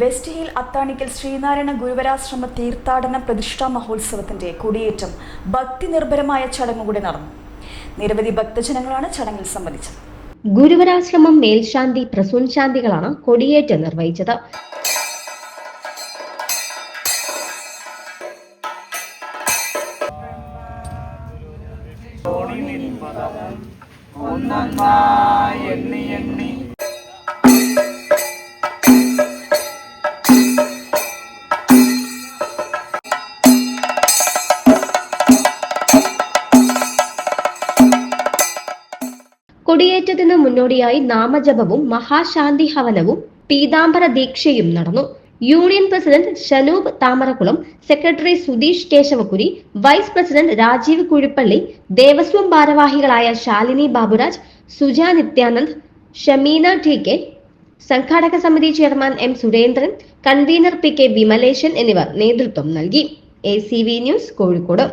West hill Athanikkal Sreenarayana ഗുരുവരാശ്രമ തീർത്ഥാടന പ്രതിഷ്ഠാ മഹോത്സവത്തിന്റെ കൊടിയേറ്റം ഭക്തി നിർഭരമായ ചടങ്ങുകൂടെ നടന്നു. നിരവധി ഭക്തജനങ്ങളാണ് ചടങ്ങിൽ സംബന്ധിച്ചത്. ഗുരുവരാശ്രമം മേൽശാന്തി പ്രസൂൻ ശാന്തികളാണ് കൊടിയേറ്റ് നിർവഹിച്ചത്. കൊടിയേറ്റത്തിന് മുന്നോടിയായി നാമജപവും മഹാശാന്തി ഹവനവും പീതാംബര ദീക്ഷയും നടന്നു. Union president Shanoop Thamarakkulam secretary Sudheesh Kesavakkuri vice president Rajeev Kuzhippally Devaswom ഭാരവാഹികളായ ശാലിനി ബാബുരാജ് സുജ നിത്യാനന്ദ് ഷമീന ടി കെ സംഘാടക സമിതി chairman M Surendran convener P K Vimaleshan എന്നിവർ നേതൃത്വം നൽകി. A news Kozhikode.